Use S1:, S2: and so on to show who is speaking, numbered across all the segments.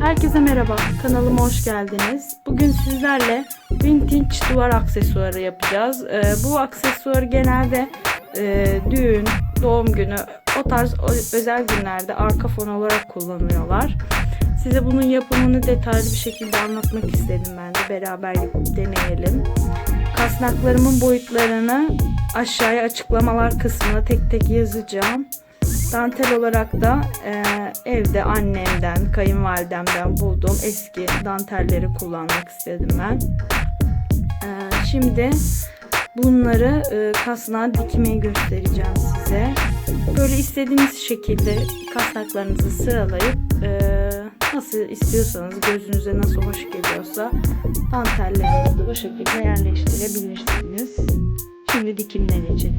S1: Herkese merhaba, kanalıma hoş geldiniz. Bugün sizlerle vintage duvar aksesuarı yapacağız. Ee, bu aksesuarı genelde e, düğün, doğum günü, o tarz özel günlerde arka fon olarak kullanıyorlar. Size bunun yapımını detaylı bir şekilde anlatmak istedim ben de. Beraber deneyelim. Kasnaklarımın boyutlarını aşağıya açıklamalar kısmına tek tek yazacağım. Dantel olarak da e, evde annemden, kayınvalidemden bulduğum eski dantelleri kullanmak istedim ben. E, şimdi bunları e, kasnağa dikmeyi göstereceğim size. Böyle istediğiniz şekilde kasnaklarınızı sıralayıp e, nasıl istiyorsanız, gözünüze nasıl hoş geliyorsa dantellerinizi bu şekilde yerleştirebilirsiniz. Şimdi dikimine geçelim.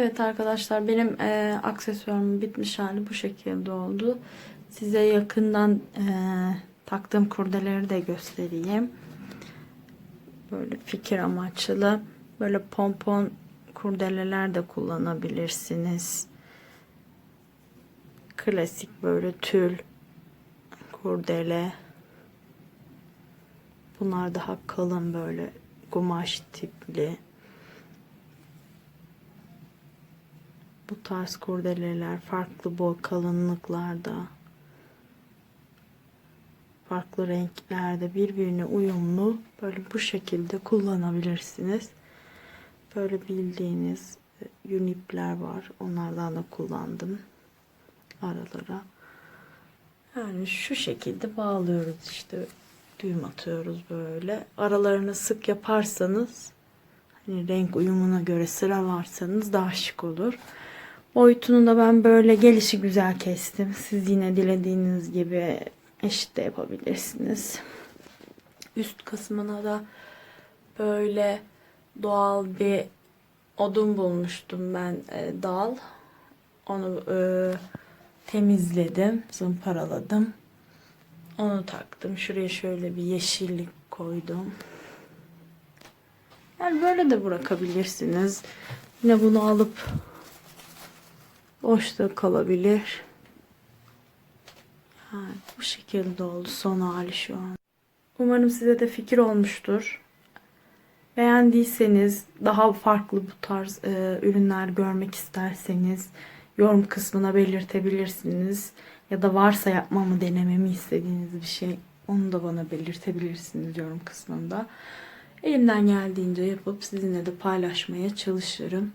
S1: Evet arkadaşlar benim e, aksesuarım bitmiş hali bu şekilde oldu. Size yakından e, taktığım kurdeleri de göstereyim. Böyle fikir amaçlı böyle pompon kurdeleler de kullanabilirsiniz. Klasik böyle tül kurdele. Bunlar daha kalın böyle kumaş tipli. Bu tarz kurdeleler farklı boy kalınlıklarda farklı renklerde birbirine uyumlu böyle bu şekilde kullanabilirsiniz. Böyle bildiğiniz e, yünipler var. Onlardan da kullandım aralara. Yani şu şekilde bağlıyoruz işte düğüm atıyoruz böyle. Aralarını sık yaparsanız hani renk uyumuna göre sıralarsanız daha şık olur. Boyutunu da ben böyle gelişi güzel kestim. Siz yine dilediğiniz gibi eşit de yapabilirsiniz. Üst kısmına da böyle doğal bir odun bulmuştum ben e, dal. Onu e, temizledim, zımparaladım. Onu taktım. Şuraya şöyle bir yeşillik koydum. Yani böyle de bırakabilirsiniz. Yine bunu alıp boşta kalabilir. Yani bu şekilde oldu son hali şu an. Umarım size de fikir olmuştur. Beğendiyseniz daha farklı bu tarz e, ürünler görmek isterseniz yorum kısmına belirtebilirsiniz. Ya da varsa yapmamı denememi istediğiniz bir şey onu da bana belirtebilirsiniz yorum kısmında. Elimden geldiğince yapıp sizinle de paylaşmaya çalışırım.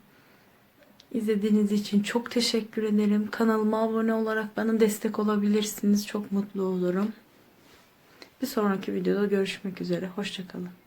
S1: İzlediğiniz için çok teşekkür ederim. Kanalıma abone olarak bana destek olabilirsiniz. Çok mutlu olurum. Bir sonraki videoda görüşmek üzere. Hoşçakalın.